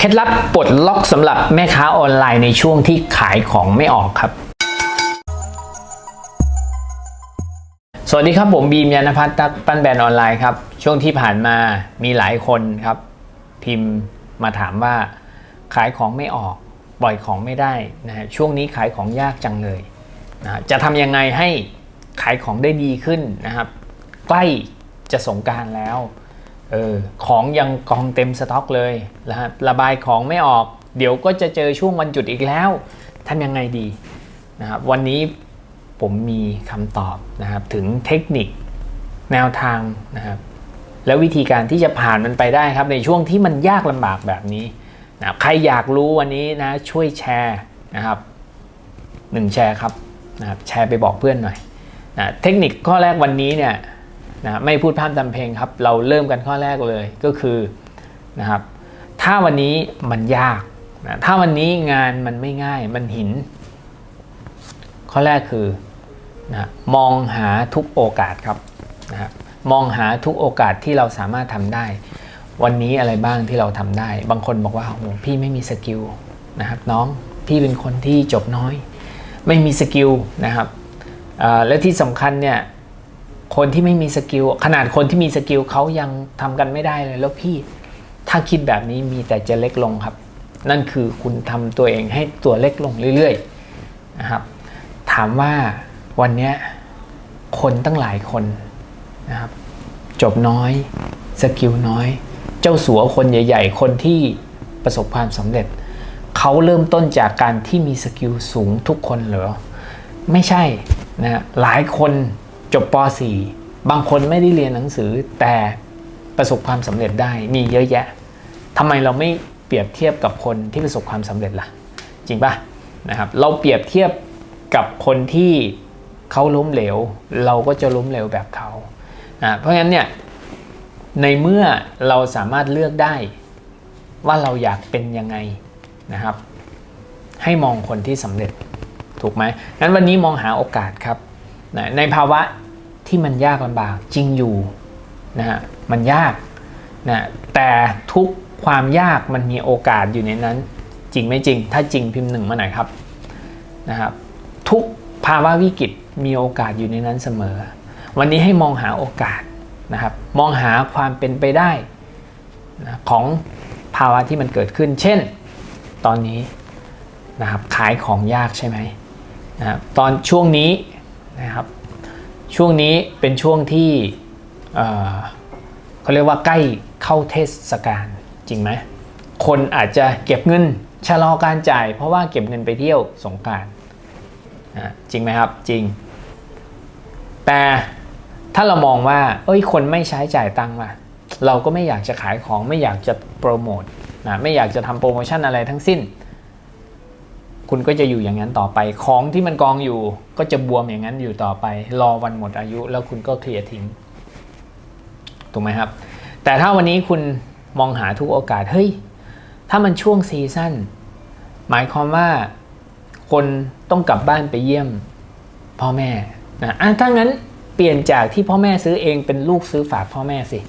เคล็ดลับปลดล็อกสำหรับแม่ค้าออนไลน์ในช่วงที่ขายของไม่ออกครับ สวัสดีครับผมบีมยานพัฒน์ตักปั้นแบรนด์ออนไลน์ครับ ช่วงที่ผ่านมามีหลายคนครับ พิมพ์มาถามว่าขายของไม่ออกปล่อยของไม่ได้นะฮะช่วงนี้ขายของยากจังเลยนะจะทำยังไงให้ขายของได้ดีขึ้นนะครับ ใกล้จะสงการแล้ว เออของยังกองเต็มสต็อกเลยนะฮะระบายของไม่ออก เดี๋ยวก็จะเจอช่วงวันหยุดอีกแล้วทำยังไงดีนะครับวันนี้ผมมีคำตอบนะครับถึงเทคนิคแนวทางนะครับแล้ววิธีการที่จะผ่านมันไปได้ครับในช่วงที่มันยากลำบากแบบนี้นะใครอยากรู้วันนี้นะช่วยแชร์นะครับหนึ่งแชร์ครับนะครับแชร์ไปบอกเพื่อนหน่อยนะเทคนิคข้อแรกวันนี้เนี่ย นะไม่พูดพร่ำทำเพลงครับ เราเริ่มกันข้อแรกเลยก็คือนะครับ ถ้าวันนี้มันยากนะถ้าวันนี้งานมันไม่ง่ายมันหิน ข้อแรกคือนะมองหาทุกโอกาสครับนะมองหาทุกโอกาสที่เราสามารถทำได้ วันนี้อะไรบ้างที่เราทำได้ บางคนบอกว่าโอ้พี่ไม่มีสกิลนะครับน้องพี่เป็นคนที่จบน้อย ไม่มีสกิลนะครับและที่สำคัญเนี่ย คนที่ไม่มีสกิลขนาดคนที่มีสกิลเขายังทำกันไม่ได้เลยแล้วพี่ ถ้าคิดแบบนี้มีแต่จะเล็กลงครับ นั่นคือคุณทำตัวเองให้ตัวเล็กลงเรื่อยๆนะครับ ถามว่าวันนี้คนตั้งหลายคนนะครับ จบน้อยสกิลน้อย เจ้าสัวคนใหญ่ ๆ คนที่ประสบความสำเร็จ เขาเริ่มต้นจากการที่มีสกิลสูงทุกคนเหรอ ไม่ใช่นะหลายคน จบป .4 บางคนไม่ได้เรียนหนังสือแต่ประสบความสำเร็จได้มีเยอะแยะทำไมเราไม่เปรียบเทียบกับคนที่ประสบความสำเร็จล่ะ จริงปะนะครับเราเปรียบเทียบกับคนที่เขาล้มเหลว เราก็จะล้มเหลวแบบเขานะเพราะฉะนั้นเนี่ยในเมื่อเราสามารถเลือกได้ว่าเราอยากเป็นยังไงนะครับ ให้มองคนที่สำเร็จถูกไหมงั้นวันนี้มองหาโอกาสครับ นะในภาวะที่มันยากลำบากจริงอยู่นะฮะมันยากนะแต่ทุกความยากมันมีโอกาสอยู่ในนั้น จริงไม่จริง ถ้าจริงพิมพ์หนึ่งมาหน่อยครับนะครับ ทุกภาวะวิกฤตมีโอกาสอยู่ในนั้นเสมอ วันนี้ให้มองหาโอกาสนะครับ มองหาความเป็นไปได้นะของภาวะที่มันเกิดขึ้น เช่น ตอนนี้นะครับขายของยากใช่ไหมนะครับตอนช่วงนี้ นะครับ ช่วงนี้เป็นช่วงที่เขาเรียกว่าใกล้เข้าเทศกาลจริงไหมคนอาจจะเก็บเงินชะลอการจ่าย เพราะว่าเก็บเงินไปเที่ยวสงการจริงไหมครับจริง แต่ถ้าเรามองว่า เอ้ยคนไม่ใช้จ่ายตังค์มาเราก็ไม่อยากจะขายของไม่อยากจะโปรโมทนะไม่อยากจะทำโปรโมชั่นอะไรทั้งสิ้น คุณก็จะอยู่อย่างนั้นต่อไป ของที่มันกองอยู่ ก็จะบวมอย่างนั้นอยู่ต่อไป รอวันหมดอายุ แล้วคุณก็เคลียร์ทิ้ง ถูกไหมครับ แต่ถ้าวันนี้คุณมองหาทุกโอกาส เฮ้ย ถ้ามันช่วงซีซั่น หมายความว่าคนต้องกลับบ้านไปเยี่ยมพ่อแม่นะอะถ้างั้นเปลี่ยนจากที่พ่อแม่ซื้อเองเป็นลูกซื้อฝากพ่อแม่สิ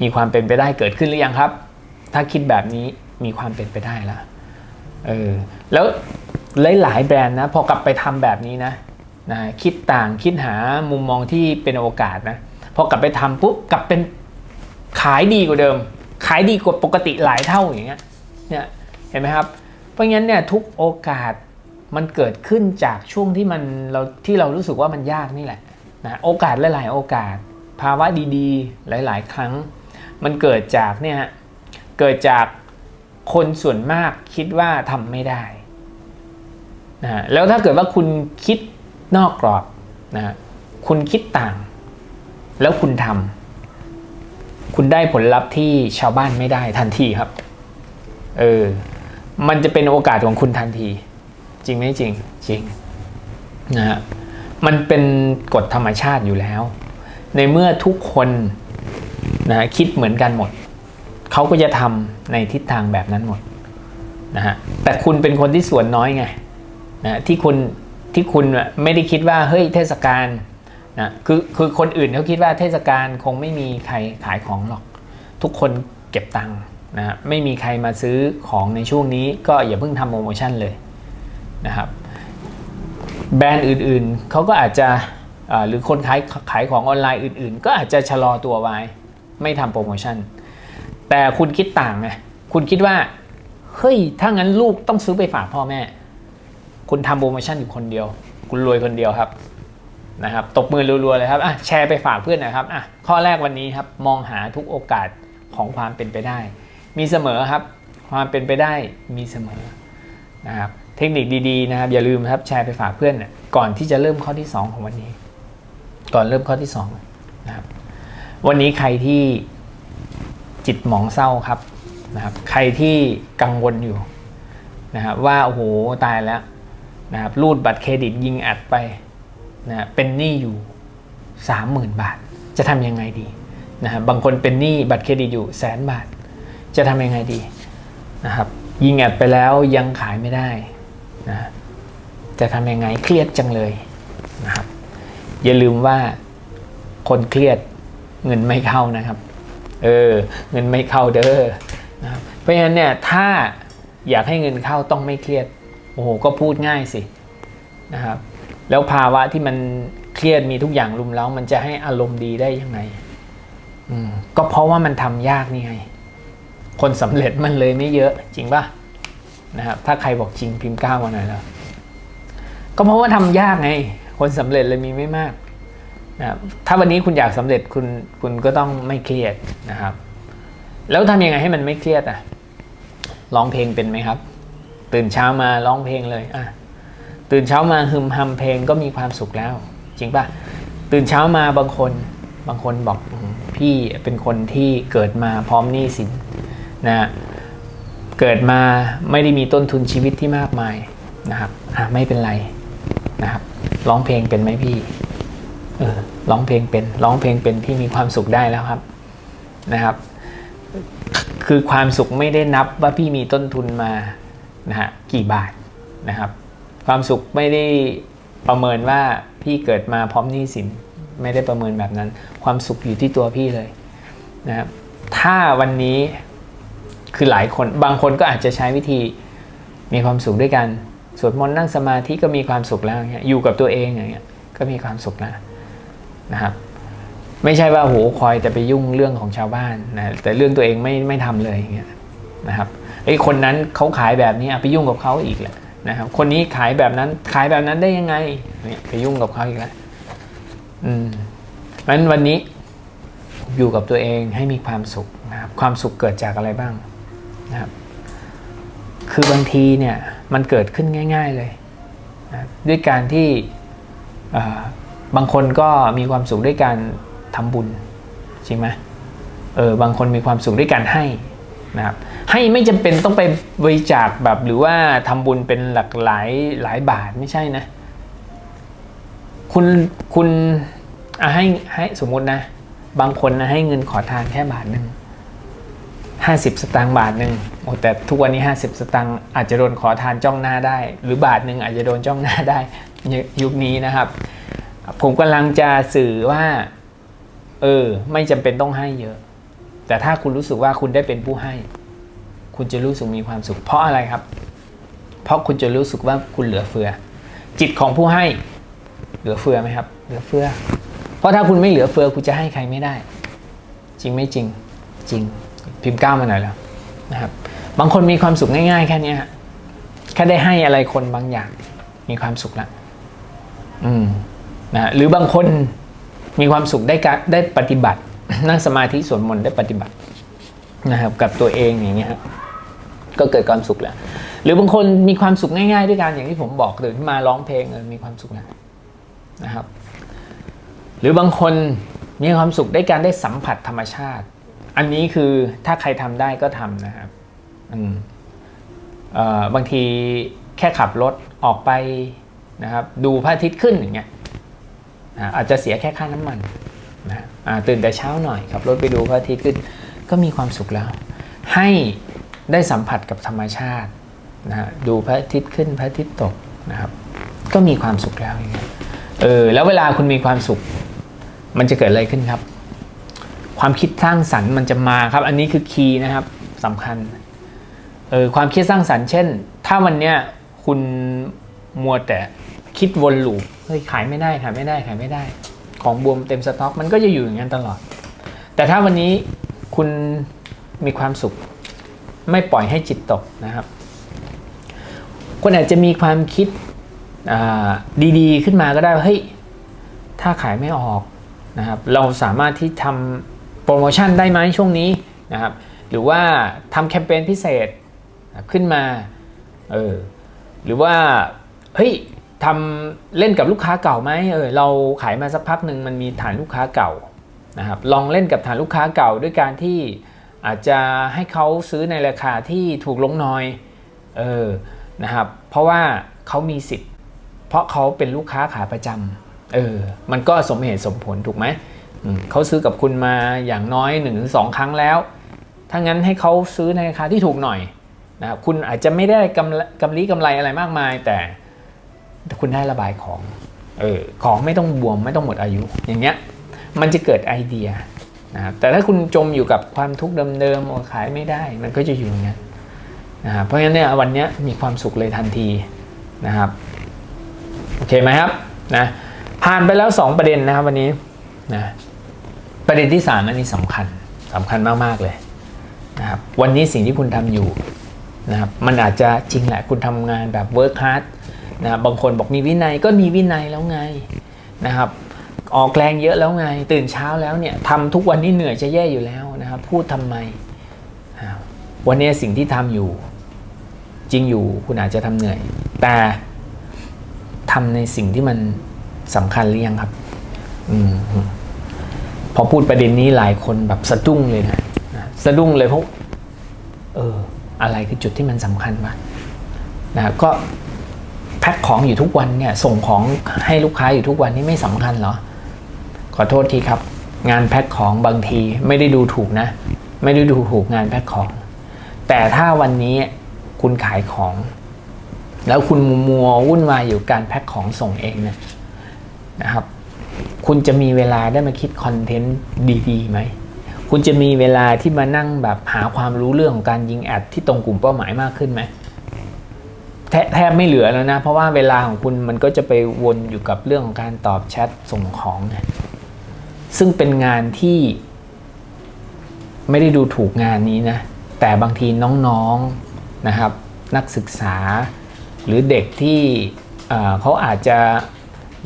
มีความเป็นไปได้เกิดขึ้นหรือยังครับ ถ้าคิดแบบนี้มีความเป็นไปได้แล้ว เออแล้วหลายๆแบรนด์นะพอกลับไปทำแบบนี้นะนะคิดต่างคิดหามุมมองที่เป็นโอกาสนะพอกลับไปทำปุ๊บกลับเป็นขายดีกว่าเดิม ขายดีกว่าปกติหลายเท่าอย่างเงี้ยเนี่ยเห็นไหมครับ เพราะงั้นเนี่ยทุกโอกาสมันเกิดขึ้นจากช่วงที่มันเราที่เรารู้สึกว่ามันยากนี่แหละนะโอกาสหลายๆโอกาส ภาวะดีๆ หลาย ๆ ครั้ง มันเกิดจากเนี่ยเกิดจาก คนส่วนมากคิดว่าทำไม่ได้นะแล้วถ้าเกิดว่าคุณคิดนอกกรอบนะคุณคิดต่าง แล้วคุณทำคุณได้ผลลัพธ์ที่ชาวบ้านไม่ได้ทันทีครับ เออ มันจะเป็นโอกาสของคุณทันที จริงไหมจริง จริงนะฮะมันเป็นกฎธรรมชาติอยู่แล้ว ในเมื่อทุกคนนะคิดเหมือนกันหมด เขาก็จะทำในทิศทางแบบนั้นหมดนะฮะแต่คุณเป็นคนที่ส่วนน้อยไงนะที่คุณที่คุณไม่ได้คิดว่าเฮ้ยเทศกาลนะคือคือคนอื่นเขาคิดว่าเทศกาลคงไม่มีใครขายของหรอก ทุกคนเก็บตังค์นะฮะไม่มีใครมาซื้อของในช่วงนี้ ก็อย่าเพิ่งทำโปรโมชั่นเลยนะครับแบรนด์อื่นๆเขาก็อาจจะหรือคนขายขายของออนไลน์อื่น ๆ ก็อาจจะชะลอตัวไว้ ไม่ทำโปรโมชั่น แต่คุณคิดต่างไงคุณคิดว่า เฮ้ย ถ้างั้นลูกต้องซื้อไปฝากพ่อแม่ คุณทำโปรโมชั่นอยู่คนเดียว คุณรวยคนเดียวครับนะครับตบมือรัวๆเลยครับอะแชร์ไปฝากเพื่อนนะครับอะข้อแรกวันนี้ครับมองหาทุกโอกาสของความเป็นไปได้ มีเสมอครับ ความเป็นไปได้มีเสมอนะครับเทคนิคดีๆนะครับอย่าลืมครับแชร์ไปฝากเพื่อนน่ะก่อนที่จะเริ่มข้อที่ 2 ของวันนี้ ก่อนเริ่มข้อที่2นะครับวันนี้ใครที่ จิตหมองเศร้าครับนะครับ ใครที่กังวลอยู่นะครับว่าโอ้โหตายแล้วนะครับรูดบัตรเครดิตยิงอัดไปนะเป็นหนี้อยู่ 30,000 บาท จะทำยังไงดีนะครับบางคนเป็นหนี้บัตรเครดิตอยู่แสนบาท จะทำยังไงดีนะครับยิงอัดไปแล้วยังขายไม่ได้นะจะทำยังไงเครียดจังเลยนะครับอย่าลืมว่าคนเครียดเงินไม่เข้านะครับ เออเงินไม่เข้าเด้อนะครับเพราะฉะนั้นเนี่ยถ้าอยากให้เงินเข้าต้องไม่เครียดโอ้โหก็พูดง่ายสินะครับแล้วภาวะที่มันเครียดมีทุกอย่างรุมเร้ามันจะให้อารมณ์ดีได้ยังไงอืมก็เพราะว่ามันทำยากนี่ไง คนสำเร็จมันเลยไม่เยอะจริงป่ะนะครับถ้าใครบอกจริงพิมพ์ก้าวมาหน่อยแล้วก็เพราะว่าทำยากไง คนสำเร็จเลยมีไม่มาก นะครับถ้าวันนี้คุณอยากสำเร็จคุณคุณก็ต้องไม่เครียดนะครับ แล้วทำยังไงให้มันไม่เครียดอะร้องเพลงเป็นไหมครับ ตื่นเช้ามาร้องเพลงเลยอะตื่นเช้ามาฮึมฮัมเพลงก็มีความสุขแล้ว จริงปะตื่นเช้ามาบางคนบางคนบอกพี่เป็นคนที่เกิดมาพร้อมหนี้สินนะเกิดมาไม่ได้มีต้นทุนชีวิตที่มากมายนะครับอะไม่เป็นไรนะครับร้องเพลงเป็นไหมพี่ ร้องเพลงเป็นร้องเพลงเป็นที่มีความสุขได้แล้วครับนะครับ คือความสุขไม่ได้นับว่าพี่มีต้นทุนมานะฮะกี่บาทนะครับ ความสุขไม่ได้ประเมินว่าพี่เกิดมาพร้อมหนี้สินไม่ได้ประเมินแบบนั้น ความสุขอยู่ที่ตัวพี่เลยนะครับถ้าวันนี้คือหลายคนบางคนก็อาจจะใช้วิธีมีความสุขด้วยกันสวดมนต์นั่งสมาธิก็มีความสุขแล้วอย่างเงี้ยอยู่กับตัวเองอย่างเงี้ยก็มีความสุขแล้ว นะครับ ไม่ใช่ว่าโหคอยแต่ไปยุ่งเรื่องของชาวบ้านนะแต่เรื่องตัวเองไม่ไม่ทำเลยอย่างเงี้ยนะครับไอ้คนนั้นเขาขายแบบนี้ไปยุ่งกับเขาอีกแหละนะครับคนนี้ขายแบบนั้นขายแบบนั้นได้ยังไงเนี่ยไปยุ่งกับเขาอีกแล้วอืมงั้นวันนี้อยู่กับตัวเองให้มีความสุขนะครับความสุขเกิดจากอะไรบ้างนะครับคือบางทีเนี่ยมันเกิดขึ้นง่าย ๆเลยนะด้วยการที่อ่า บางคนก็มีความสุขด้วยการทำบุญจริงไหมเออบางคนมีความสุขด้วยการให้นะครับให้ไม่จำเป็นต้องไปบริจาคแบบหรือว่าทำบุญเป็นหลักหลายหลายบาทไม่ใช่นะ คุณคุณให้ให้สมมุตินะ บางคนนะให้เงินขอทานแค่บาทหนึ่งห้าสิบสตางค์บาทหนึ่งโอ้แต่ทุกวันนี้ห้าสิบสตางค์อาจจะโดนขอทานจ้องหน้าได้ หรือบาทหนึ่งอาจจะโดนจ้องหน้าได้ยุคนี้นะครับ ผมกำลังจะสื่อว่า เออ ไม่จำเป็นต้องให้เยอะ แต่ถ้าคุณรู้สึกว่าคุณได้เป็นผู้ให้ คุณจะรู้สึกมีความสุข เพราะอะไรครับ เพราะคุณจะรู้สึกว่าคุณเหลือเฟือ จิตของผู้ให้ เหลือเฟือไหมครับ เหลือเฟือ เพราะถ้าคุณไม่เหลือเฟือคุณจะให้ใครไม่ได้ จริงไม่จริง จริง พิมพ์ก้าวมาหน่อยแล้วนะครับ บางคนมีความสุขง่าย ๆ แค่นี้แค่ได้ให้อะไรคนบางอย่าง มีความสุขละอืม นะหรือบางคนมีความสุขได้การได้ปฏิบัติ นั่งสมาธิสวดมนต์ได้ปฏิบัตินะครับกับตัวเองอย่างเงี้ยครับก็เกิดความสุขแล้ว หรือบางคนมีความสุขง่ายๆ ด้วยกันอย่างที่ผมบอกตื่นขึ้นมาร้องเพลงเออมีความสุขแล้วนะครับ หรือบางคนมีความสุขได้การได้สัมผัสธรรมชาติ อันนี้คือถ้าใครทำได้ก็ทำนะครับบางทีแค่ขับรถออกไปนะครับ ดูพระอาทิตย์ขึ้นอย่างเงี้ย อาจจะเสียแค่ค่าน้ำมันนะตื่นแต่เช้าหน่อยขับรถไปดูพระอาทิตย์ขึ้นก็มีความสุขแล้ว ให้ได้สัมผัสกับธรรมชาตินะฮะดูพระอาทิตย์ขึ้นพระอาทิตย์ตกนะครับ ก็มีความสุขแล้วอย่างเงี้ยเออแล้วเวลาคุณมีความสุข มันจะเกิดอะไรขึ้นครับ ความคิดสร้างสรรค์มันจะมาครับ อันนี้คือคีย์นะครับสำคัญเออความคิดสร้างสรรค์เช่น ถ้าวันเนี้ยคุณมัวแต่ คิดวนลูปเฮ้ยขายไม่ได้ขายไม่ได้ขายไม่ได้ ของบวมเต็มสต็อก มันก็จะอยู่อย่างนั้นตลอด แต่ถ้าวันนี้คุณมีความสุข ไม่ปล่อยให้จิตตกนะครับคุณอาจจะมีความคิดดีๆ ขึ้นมาก็ได้เฮ้ยถ้าขายไม่ออกนะครับ เราสามารถที่ทำโปรโมชั่นได้ไหมช่วงนี้นะครับ หรือว่าทำแคมเปญพิเศษขึ้นมาเออหรือว่าเฮ้ย ทำเล่นกับลูกค้าเก่าไหมเออเราขายมาสักพักหนึ่งมันมีฐานลูกค้าเก่านะครับลองเล่นกับฐานลูกค้าเก่าด้วยการที่อาจจะให้เขาซื้อในราคาที่ถูกลงน้อยเออนะครับเพราะว่าเขามีสิทธิ์ เพราะเขาเป็นลูกค้าขาประจำเออมันก็สมเหตุสมผลถูกไหมมเขาซื้อกับคุณมาอย่างน้อย1นถึงสครั้งแล้ว ถ้างั้นให้เขาซื้อในราคาที่ถูกหน่อยนะครับคุณอาจจะไม่ได้กำกำไรกำไรอะไรมากมายแต่ คุณได้ระบายของเออของไม่ต้องบวมไม่ต้องหมดอายุ อย่างเงี้ยมันจะเกิดไอเดียนะครับแต่ถ้าคุณจมอยู่กับความทุกข์เดิมๆโอ้ขายไม่ได้ มันก็จะอยู่อย่างเงี้ยนะครับเพราะฉะนั้นเนี่ยวันเนี้ยมีความสุขเลยทันทีนะครับโอเคไหมครับนะผ่านไปแล้ว 2 ประเด็นนะครับวันนี้นะประเด็นที่ 3 อันนี้สำคัญสำคัญมากๆเลยนะครับวันนี้สิ่งที่คุณทำอยู่นะครับมันอาจจะจริงแหละคุณทำงานแบบ work hard นะบางคนบอกมีวินัยก็มีวินัยแล้วไงนะครับ ออกแรงเยอะแล้วไง ตื่นเช้าแล้วเนี่ยทำทุกวันนี้เหนื่อยจะแย่อยู่แล้วนะครับ พูดทำไมนะวันนี้สิ่งที่ทำอยู่ จริงอยู่คุณอาจจะทำเหนื่อย แต่ทำในสิ่งที่มันสำคัญหรือยังครับอพอพูดประเด็นนี้หลายคนแบบสะดุ้งเลยนะสะดุ้งเลยเพราะเอออะไรคือจุดที่มันสำคัญวะนะก็ แพ็คของอยู่ทุกวันเนี่ยส่งของให้ลูกค้าอยู่ทุกวันนี่ไม่สำคัญเหรอ ขอโทษทีครับ งานแพ็คของบางทีไม่ได้ดูถูกนะ ไม่ได้ดูถูกงานแพ็คของ แต่ถ้าวันนี้คุณขายของ แล้วคุณมัววุ่นวายอยู่การแพ็คของส่งเองนี่ยนะครับ คุณจะมีเวลาได้มาคิดคอนเทนต์ดีๆไหมคุณจะมีเวลาที่มานั่งแบบหาความรู้เรื่องของการยิงแอดที่ตรงกลุ่มเป้าหมายมากขึ้นไหม แทบไม่เหลือแล้วนะ เพราะว่าเวลาของคุณมันก็จะไปวนอยู่กับเรื่องของการตอบแชทส่งของซึ่งเป็นงานที่ไม่ได้ดูถูกงานนี้นะ แต่บางทีน้องๆนะครับ นักศึกษา หรือเด็กที่เขาอาจจะ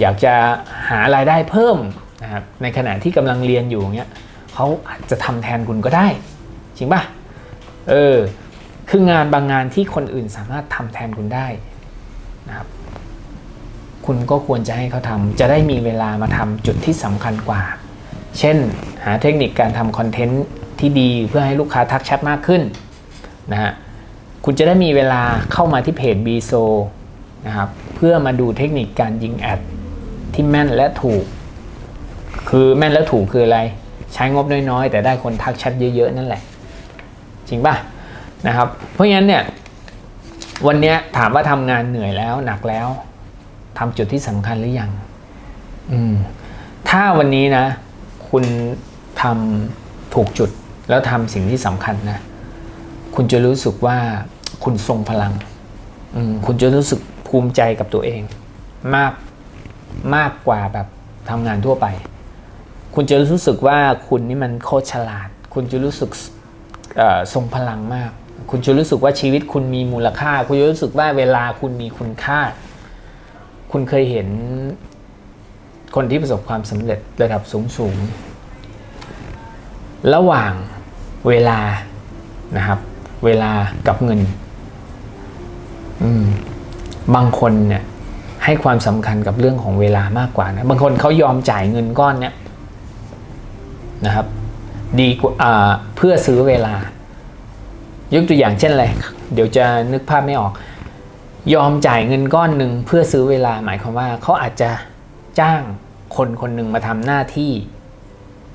อยากจะหารายได้เพิ่มนะครับในขณะที่กำลังเรียนอยู่เงี้ยเขาอาจจะทำแทนคุณก็ได้ จริงป่ะเออ คืองานบางงานที่คนอื่นสามารถทำแทนคุณได้นะครับ คุณก็ควรจะให้เขาทำจะได้มีเวลามาทำจุดที่สำคัญกว่า เช่น หาเทคนิคการทำคอนเทนต์ที่ดีเพื่อให้ลูกค้าทักแชทมากขึ้นนะฮะคุณจะได้มีเวลาเข้ามาที่เพจ b ีโซนะครับเพื่อมาดูเทคนิคการยิงแอดที่แม่นและถูก คือแม่นและถูกคืออะไร ใช้งบน้อยๆ แต่ได้คนทักแชทเยอะ ๆ นั่นแหละ จริงป่ะ นะครับ เพราะงั้นเนี่ยวันนี้ถามว่าทำงานเหนื่อยแล้วหนักแล้วทำจุดที่สำคัญหรือยังอืมถ้าวันนี้นะ คุณทำถูกจุดแล้วทำสิ่งที่สำคัญนะ คุณจะรู้สึกว่าคุณทรงพลัง คุณจะรู้สึกภูมิใจกับตัวเอง มากมากกว่าแบบทำงานทั่วไป คุณจะรู้สึกว่าคุณนี่มันโคตรฉลาด คุณจะรู้สึกทรงพลังมาก คุณจะรู้สึกว่าชีวิตคุณมีมูลค่า คุณจะรู้สึกว่าเวลาคุณมีคุณค่า คุณเคยเห็นคนที่ประสบความสำเร็จระดับสูงสูงระหว่างเวลานะครับ เวลากับเงิน อืม บางคนเนี่ย ให้ความสำคัญกับเรื่องของเวลามากกว่านะ บางคนเขายอมจ่ายเงินก้อนเนี้ยนะครับ ดีกว่าเพื่อซื้อเวลา ยกตัวอย่างเช่นอะไร เดี๋ยวจะนึกภาพไม่ออก ยอมจ่ายเงินก้อนหนึ่งเพื่อซื้อเวลาหมายความว่าเขาอาจจะจ้างคนคนหนึ่งมาทำหน้าที่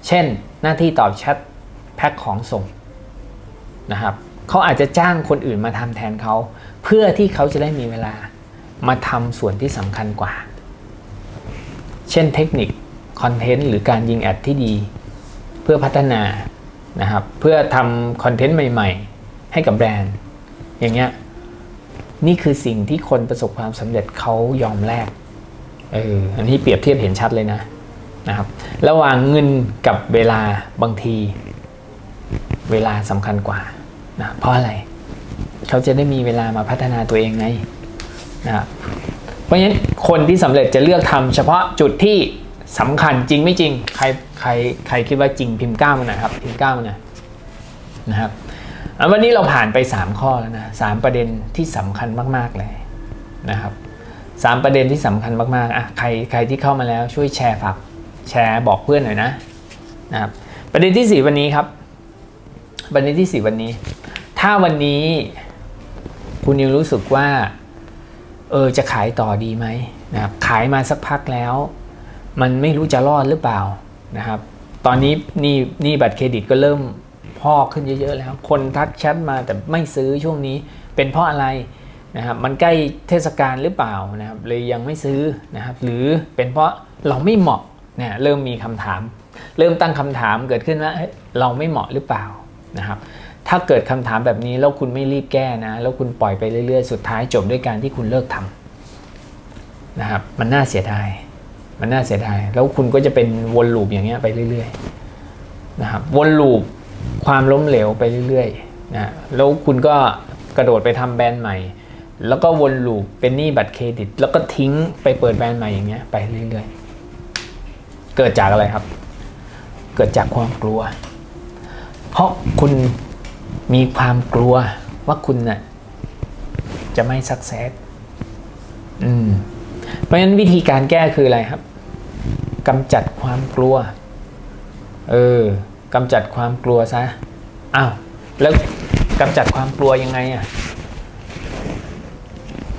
เช่น หน้าที่ตอบแชทแพ็คของส่งนะครับเขาอาจจะจ้างคนอื่นมาทำแทนเขา เพื่อที่เขาจะได้มีเวลามาทำส่วนที่สำคัญกว่า เช่นเทคนิคคอนเทนต์หรือการยิงแอดที่ดี เพื่อพัฒนานะครับเพื่อทำคอนเทนต์ใหม่ ให้กับแบรนด์ อย่างเงี้ยนี่คือสิ่งที่คนประสบความสำเร็จเขายอมแลกเอออันนี้เปรียบเทียบเห็นชัดเลยนะนะครับ ระหว่างเงินกับเวลาบางที เวลาสำคัญกว่านะเพราะอะไร เขาจะได้มีเวลามาพัฒนาตัวเองไงนะครับเพราะฉะนั้นคนที่สำเร็จจะเลือกทำเฉพาะจุดที่สำคัญจริงไม่จริง ใครใครใครคิดว่าจริงพิมพ์ก้าวมาหน่อยครับพิมพ์ก้าวมาหน่อยนะครับ วันนี้เราผ่านไป 3 ข้อแล้วนะสามประเด็นที่สำคัญมาก ๆ เลยนะครับสามประเด็นที่สำคัญมากๆอะใครใครที่เข้ามาแล้วช่วยแชร์ฝากแชร์บอกเพื่อนหน่อยนะนะครับประเด็นที่สี่วันนี้ครับ ประเด็นที่สี่วันนี้ ถ้าวันนี้คุณนิวรู้สึกว่าเออจะขายต่อดีไหมนะครับขายมาสักพักแล้ว มันไม่รู้จะรอดหรือเปล่านะครับ ตอนนี้นี่นี่บัตรเครดิตก็เริ่ม พ่อกขึ้นเยอะๆแล้ว คนทักแชทมาแต่ไม่ซื้อช่วงนี้เป็นเพราะอะไรนะครับมันใกล้เทศกาลหรือเปล่านะครับเลยยังไม่ซื้อนะครับหรือเป็นเพราะเราไม่เหมาะเนี่ยเริ่มมีคำถาม เริ่มตั้งคำถามเกิดขึ้นว่าเฮ้ยเราไม่เหมาะหรือเปล่านะครับถ้าเกิดคำถามแบบนี้แล้วคุณไม่รีบแก้นะแล้วคุณปล่อยไปเรื่อยๆ สุดท้ายจบด้วยการที่คุณเลิกทำนะครับมันน่าเสียดายมันน่าเสียดายแล้วคุณก็จะเป็นวนลูปอย่างเงี้ยไปเรื่อยๆนะครับวนลูป ความล้มเหลวไปเรื่อยๆนะแล้วคุณก็กระโดดไปทำแบรนด์ใหม่ แล้วก็วนลูปเป็นหนี้บัตรเครดิต แล้วก็ทิ้งไปเปิดแบรนด์ใหม่อย่างเงี้ยไปเรื่อยๆ เกิดจากอะไรครับ เกิดจากความกลัว เพราะคุณมีความกลัวว่าคุณน่ะจะไม่สักเซสอืม เพราะฉะนั้นวิธีการแก้คืออะไรครับกำจัดความกลัว เออ กำจัดความกลัวซะอ้าวแล้วกำจัดความกลัวยังไงอะ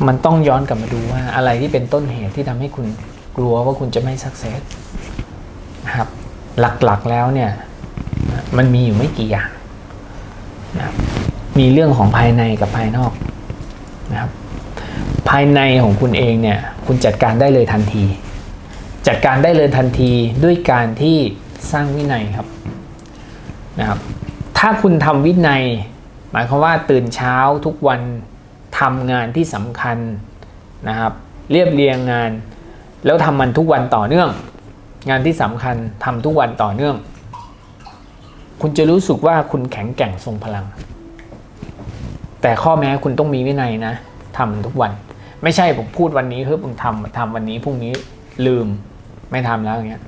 มันต้องย้อนกลับมาดูว่าอะไรที่เป็นต้นเหตุที่ทำให้คุณกลัวว่าคุณจะไม่สักเซสนะครับหลักๆแล้วเนี่ยมันมีอยู่ไม่กี่อย่างนะมีเรื่องของภายในกับภายนอกนะครับภายในของคุณเองเนี่ยคุณจัดการได้เลยทันที จัดการได้เลยทันทีด้วยการที่สร้างวินัยครับ นะครับถ้าคุณทำวินัย หมายความว่าตื่นเช้าทุกวันทำงานที่สำคัญนะครับ เรียบเรียงงาน แล้วทำมันทุกวันต่อเนื่อง งานที่สำคัญทำทุกวันต่อเนื่อง คุณจะรู้สึกว่าคุณแข็งแกร่งทรงพลัง แต่ข้อแม้คุณต้องมีวินัยนะทำทุกวัน ไม่ใช่ผมพูดวันนี้เฮ้ยผมทำทำวันนี้พรุ่งนี้ลืมไม่ทำแล้วอย่างเงี้ย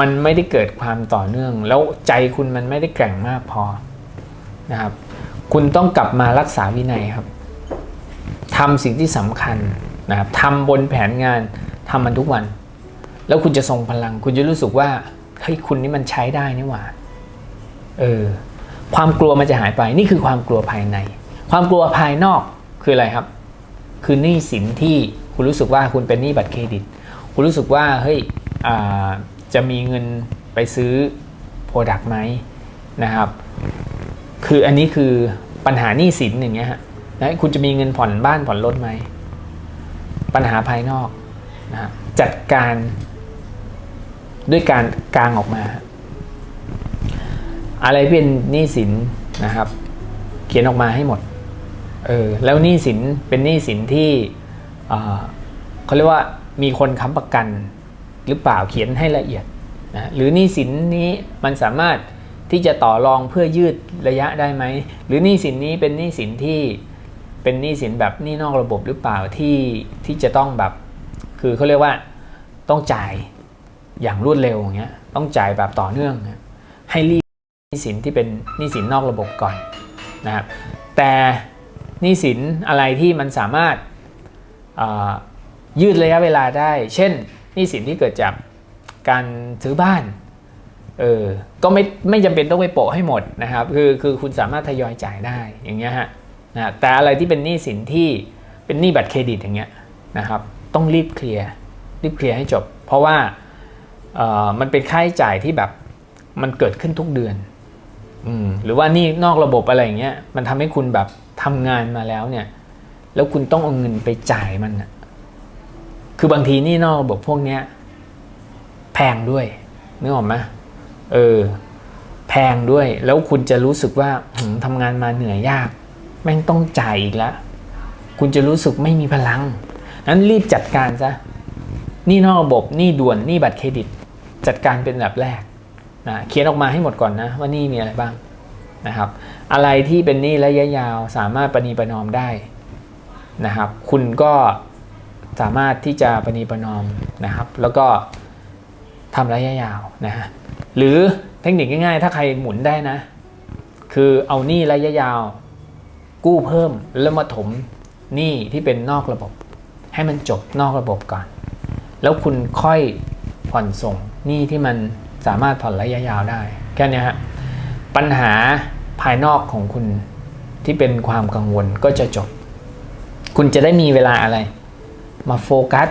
มันไม่ได้เกิดความต่อเนื่อง แล้วใจคุณมันไม่ได้แกร่งมากพอนะครับ คุณต้องกลับมารักษาวินัยครับทำสิ่งที่สำคัญนะครับทำบนแผนงานทำมันทุกวัน แล้วคุณจะทรงพลัง คุณจะรู้สึกว่าเฮ้ยคุณนี่มันใช้ได้นี่หว่าเออความกลัวมันจะหายไปนี่คือความกลัวภายใน ความกลัวภายนอกคืออะไรครับ คือหนี้สินที่คุณรู้สึกว่าคุณเป็นหนี้บัตรเครดิต คุณรู้สึกว่าเฮ้ยอ่า จะมีเงินไปซื้อโปรดักต์ไหมนะครับ คืออันนี้คือปัญหาหนี้สินอย่างเงี้ยฮะนะคุณจะมีเงินผ่อนบ้านผ่อนรถไหม ปัญหาภายนอกนะจัดการด้วยการกลางออกมา อะไรเป็นหนี้สินนะครับ เขียนออกมาให้หมดเออแล้วหนี้สินเป็นหนี้สินที่เออเขาเรียกว่ามีคนค้ำประกัน หรือเปล่าเขียนให้ละเอียดนะหรือหนี้สินนี้มันสามารถที่จะต่อรองเพื่อยืดระยะได้ไหม หรือหนี้สินนี้เป็นหนี้สินที่เป็นหนี้สินแบบหนี้นอกระบบหรือเปล่าที่ที่จะต้องแบบ คือเขาเรียกว่าต้องจ่ายอย่างรวดเร็วอย่างเงี้ยต้องจ่ายแบบต่อเนื่องให้รีบหนี้สินที่เป็นหนี้สินนอกระบบก่อนนะครับแต่หนี้สินอะไรที่มันสามารถายืดระยะเวลาได้ เช่น นี้สินที่เกิดจากการซื้อบ้านเออก็ไม่ไม่จำเป็นต้องไปโปะให้หมดนะครับ คือคือคุณสามารถทยอยจ่ายได้อย่างเงี้ยฮะนะแต่อะไรที่เป็นหนี้สินที่เป็นหนี้บัตรเครดิตอย่างเงี้ยนะครับ ต้องรีบเคลียร์รีบเคลียร์ให้จบ เพราะว่าเออมันเป็นค่าใช้จ่ายที่แบบมันเกิดขึ้นทุกเดือนอืมหรือว่านี่นอกระบบอะไรอย่างเงี้ยมันทำให้คุณแบบทำงานมาแล้วเนี่ย แล้วคุณต้องเอาเงินไปจ่ายมันนะ คือบางทีนี่นอกระบบพวกเนี้ยแพงด้วยนึกออกไหมเออ แพงด้วย แล้วคุณจะรู้สึกว่าหืมทำงานมาเหนื่อยยาก แม่งต้องจ่ายอีกแล้วคุณจะรู้สึกไม่มีพลังนั้นรีบจัดการซะหนี่นอกระบบหนี่ด่วนหนี่บัตรเครดิต จัดการเป็นอันดับแรกนะเขียนออกมาให้หมดก่อนนะ ว่าหนี่มีอะไรบ้างนะครับ อะไรที่เป็นหนี้ระยะยาวสามารถประนีประนอมได้นะครับ คุณก็ สามารถที่จะประนีประนอมนะครับ แล้วก็ทำระยะยาวนะฮะหรือเทคนิคง่ายๆ ถ้าใครหมุนได้นะ คือเอาหนี้ระยะยาว กู้เพิ่มแล้วมาถมหนี้ที่เป็นนอกระบบ ให้มันจบนอกระบบก่อน แล้วคุณค่อยผ่อนส่งหนี้ที่มันสามารถผ่อนระยะยาวได้ แค่นี้ฮะปัญหาภายนอกของคุณที่เป็นความกังวลก็จะจบ คุณจะได้มีเวลาอะไร มาโฟกัส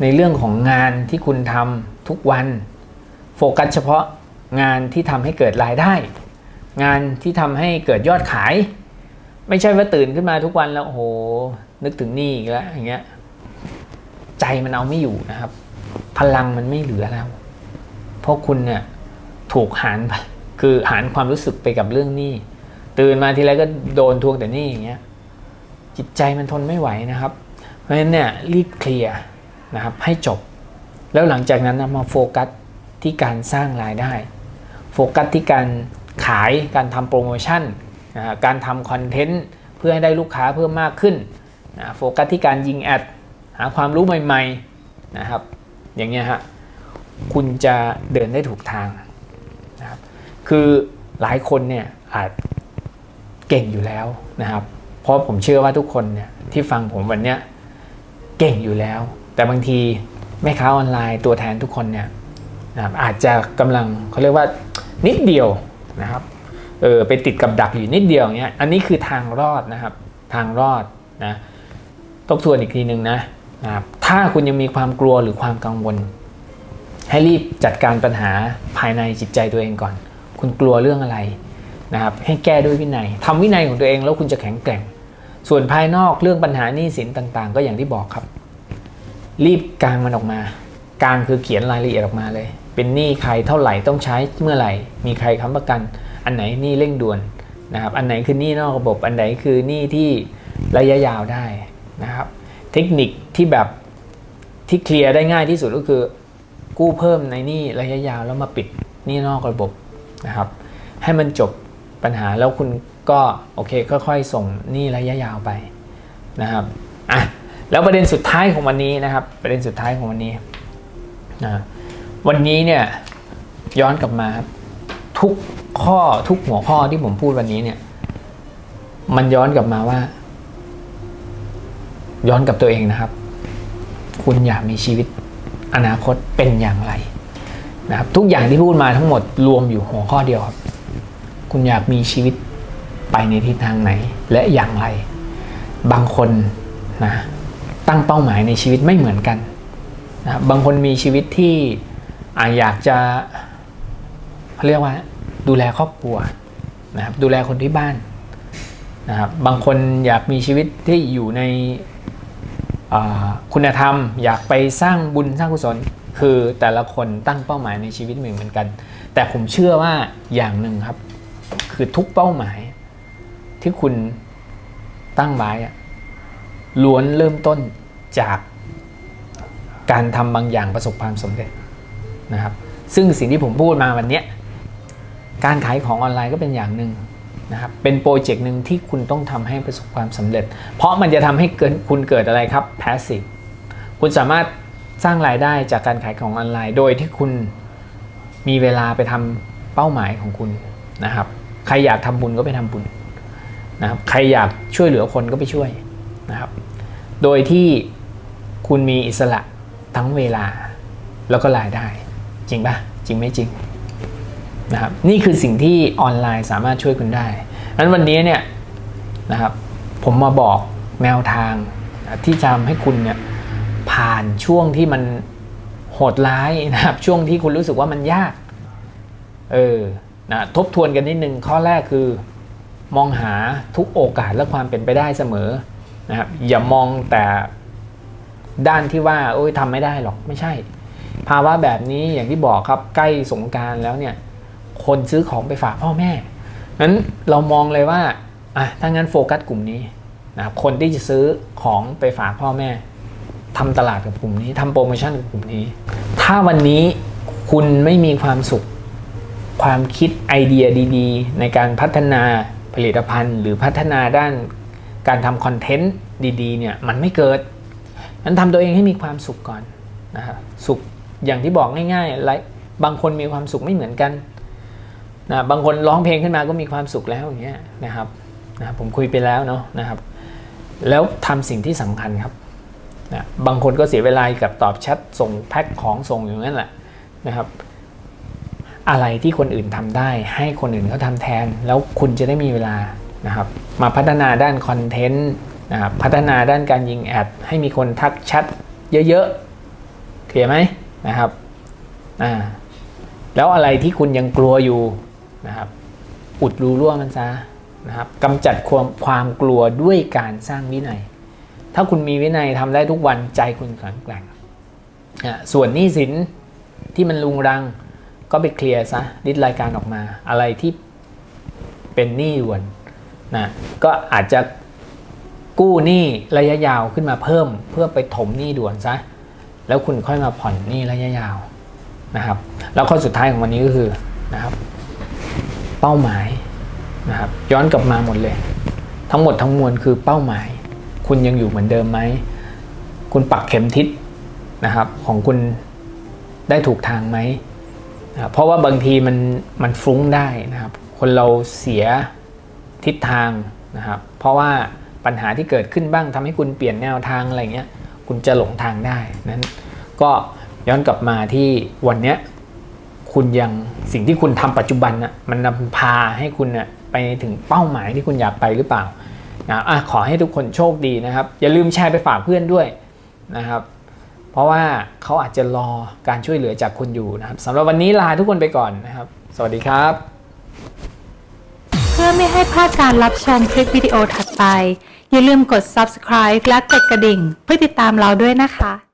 ในเรื่องของงานที่คุณทำทุกวัน โฟกัสเฉพาะงานที่ทำให้เกิดรายได้ งานที่ทำให้เกิดยอดขาย ไม่ใช่ว่าตื่นขึ้นมาทุกวันแล้วโอ้โหนึกถึงนี้อีกแล้วอย่างเงี้ยใจมันเอาไม่อยู่นะครับ พลังมันไม่เหลือแล้ว เพราะคุณเนี่ยถูกหารไปคือหารความรู้สึกไปกับเรื่องนี้ตื่นมาทีไรก็โดนทวงแต่นี้อย่างเงี้ยจิตใจมันทนไม่ไหวนะครับ ราะฉะนั้นเนี่ยรีบเคลียร์นะครับให้จบ แล้วหลังจากนั้นนะมาโฟกัสที่การสร้างรายได้ โฟกัสที่การขายการทำโปรโมชั่นนะฮะการทำคอนเทนต์เพื่อให้ได้ลูกค้าเพิ่มมากขึ้นนะโฟกัสที่การยิงแอดหาความรู้ใหม่ๆนะครับ อย่างเงี้ยฮะคุณจะเดินได้ถูกทางนะครับคือหลายคนเนี่ยอาจเก่งอยู่แล้วนะครับ เพราะผมเชื่อว่าทุกคนเนี่ยที่ฟังผมวันเนี้ย เก่งอยู่แล้ว แต่บางทีแม่ค้าออนไลน์ตัวแทนทุกคนเนี่ยนะครับอาจจะกำลังเขาเรียกว่านิดเดียวนะครับเออไปติดกับดักอยู่นิดเดียวเงี้ยอันนี้คือทางรอดนะครับทางรอดนะทบทวนอีกทีหนึ่งนะนะครับถ้าคุณยังมีความกลัวหรือความกังวล ให้รีบจัดการปัญหาภายในจิตใจตัวเองก่อน คุณกลัวเรื่องอะไรนะครับให้แก้ด้วยวินัยทำวินัยของตัวเองแล้วคุณจะแข็งแกร่ง ส่วนภายนอกเรื่องปัญหาหนี้สินต่างๆ ก็อย่างที่บอกครับ รีบกางมันออกมากางคือเขียนรายละเอียดออกมาเลย เป็นหนี้ใครเท่าไหร่ต้องใช้เมื่อไหร่ มีใครค้ำประกัน อันไหนหนี้เร่งด่วนนะครับอันไหนคือหนี้นอกระบบ อันไหนคือหนี้ที่ระยะยาวได้นะครับ เทคนิคที่แบบที่เคลียร์ได้ง่ายที่สุดก็คือ กู้เพิ่มในหนี้ระยะยาวแล้วมาปิดหนี้นอกระบบนะครับ ให้มันจบปัญหาแล้วคุณก็โอเคค่อยๆ ส่งหนี้ระยะยาวไปนะครับอะ แล้วประเด็นสุดท้ายของวันนี้นะครับ ประเด็นสุดท้ายของวันนี้นะวันนี้เนี่ยย้อนกลับมาทุกข้อทุกหัวข้อที่ผมพูดวันนี้เนี่ย มันย้อนกลับมาว่า ย้อนกับตัวเองนะครับ คุณอยากมีชีวิตอนาคตเป็นอย่างไรนะครับ ทุกอย่างที่พูดมาทั้งหมดรวมอยู่หัวข้อเดียวครับ คุณอยากมีชีวิตไปในทิศทางไหน และอย่างไร บางคนนะ ตั้งเป้าหมายในชีวิตไม่เหมือนกันนะบางคนมีชีวิตที่อาอยากจะเขาเรียกว่าดูแลครอบครัวนะครับดูแลคนที่บ้านนะครับบางคนอยากมีชีวิตที่อยู่ในคุณธรรม อยากไปสร้างบุญสร้างกุศล คือแต่ละคนตั้งเป้าหมายในชีวิตไม่เหมือนกัน แต่ผมเชื่อว่าอย่างหนึ่งครับ คือทุกเป้าหมายที่คุณตั้งไว้อะ ล้วนเริ่มต้นจากการทำบางอย่างประสบความสำเร็จนะครับ ซึ่งสิ่งที่ผมพูดมาวันนี้การขายของออนไลน์ก็เป็นอย่างหนึ่งนะครับ เป็นโปรเจกต์หนึ่งที่คุณต้องทำให้ประสบความสำเร็จ เพราะมันจะทำให้เกิดคุณเกิดอะไรครับ passive คุณสามารถสร้างรายได้จากการขายของออนไลน์ โดยที่คุณมีเวลาไปทำเป้าหมายของคุณนะครับ ใครอยากทำบุญก็ไปทำบุญนะครับ ใครอยากช่วยเหลือคนก็ไปช่วย นะครับ โดยที่คุณมีอิสระทั้งเวลาแล้วก็รายได้ จริงปะจริงไม่จริงนะครับนี่คือสิ่งที่ออนไลน์สามารถช่วยคุณได้นั้นวันนี้เนี่ยนะครับผมมาบอกแนวทางที่จะทำให้คุณเนี่ยผ่านช่วงที่มันโหดร้ายนะครับ ช่วงที่คุณรู้สึกว่ามันยาก เออนะทบทวนกันนิดนึงข้อแรกคือ มองหาทุกโอกาสและความเป็นไปได้เสมอ นะครับอย่ามองแต่ด้านที่ว่าโอ้ยทำไม่ได้หรอกไม่ใช่ ภาวะแบบนี้อย่างที่บอกครับใกล้สงการแล้วเนี่ย คนซื้อของไปฝากพ่อแม่นั้นเรามองเลยว่าอะถ้างั้นโฟกัสกลุ่มนี้นะครับคนที่จะซื้อของไปฝากพ่อแม่ทำตลาดกับกลุ่มนี้ทำโปรโมชั่นกับกลุ่มนี้ ถ้าวันนี้คุณไม่มีความสุข ความคิดไอเดียดี ๆ ในการพัฒนาผลิตภัณฑ์ หรือพัฒนาด้าน การทำคอนเทนต์ดีๆเนี่ยมันไม่เกิดนั้นทำตัวเองให้มีความสุขก่อนนะครับสุขอย่างที่บอกง่ายๆไรบางคนมีความสุขไม่เหมือนกันนะบางคนร้องเพลงขึ้นมาก็มีความสุขแล้วอย่างเงี้ยนะครับนะผมคุยไปแล้วเนาะนะครับ แล้วทำสิ่งที่สำคัญครับนะบางคนก็เสียเวลากับตอบแชทส่งแพ็คของส่งอย่างนั้นแหละนะครับ อะไรที่คนอื่นทำได้ ให้คนอื่นเขาทำแทน แล้วคุณจะได้มีเวลา นะครับมาพัฒนาด้านคอนเทนต์นะครับพัฒนาด้านการยิงแอด ให้มีคนทักแชทเยอะๆเคลียร์ไหมนะครับอ่าแล้วอะไรที่คุณยังกลัวอยู่นะครับอุดรูรั่วมันซะนะครับกำจัดความความกลัวด้วยการสร้างวินัย ถ้าคุณมีวินัยทำได้ทุกวันใจคุณแข็งแกร่งอะส่วนหนี้สินที่มันลุงรังก็ไปเคลียร์ซะดิสรายการออกมา อะไรที่เป็นหนี้ด่วน นะก็อาจจะกู้หนี้ระยะยาวขึ้นมาเพิ่ม เพื่อไปถมหนี้ด่วนซะแล้วคุณค่อยมาผ่อนหนี้ระยะยาวนะครับ แล้วข้อสุดท้ายของวันนี้ก็คือนะครับ เป้าหมายนะครับ ย้อนกลับมาหมดเลย ทั้งหมดทั้งมวลคือเป้าหมาย คุณยังอยู่เหมือนเดิมไหมคุณปักเข็มทิศนะครับ ของคุณได้ถูกทางไหมนะเพราะว่าบางทีมันมันฟุ้งได้นะครับ คนเราเสีย ทิศทางนะครับ เพราะว่าปัญหาที่เกิดขึ้นบ้างทำให้คุณเปลี่ยนแนวทางอะไรเงี้ย คุณจะหลงทางได้นั้นก็ย้อนกลับมาที่วันเนี้ยคุณยังสิ่งที่คุณทำปัจจุบันน่ะมันนำพาให้คุณน่ะไปถึงเป้าหมายที่คุณอยากไปหรือเปล่านะอะขอให้ทุกคนโชคดีนะครับ อย่าลืมแชร์ไปฝากเพื่อนด้วยนะครับ เพราะว่าเขาอาจจะรอการช่วยเหลือจากคุณอยู่นะครับสำหรับวันนี้ลาทุกคนไปก่อนนะครับ สวัสดีครับ อไม่ให้พลาดการรับชมคลิปวิดีโอถัดไป อย่าลืมกด subscribe และกดกระดิ่ง เพื่อติดตามเราด้วยนะคะ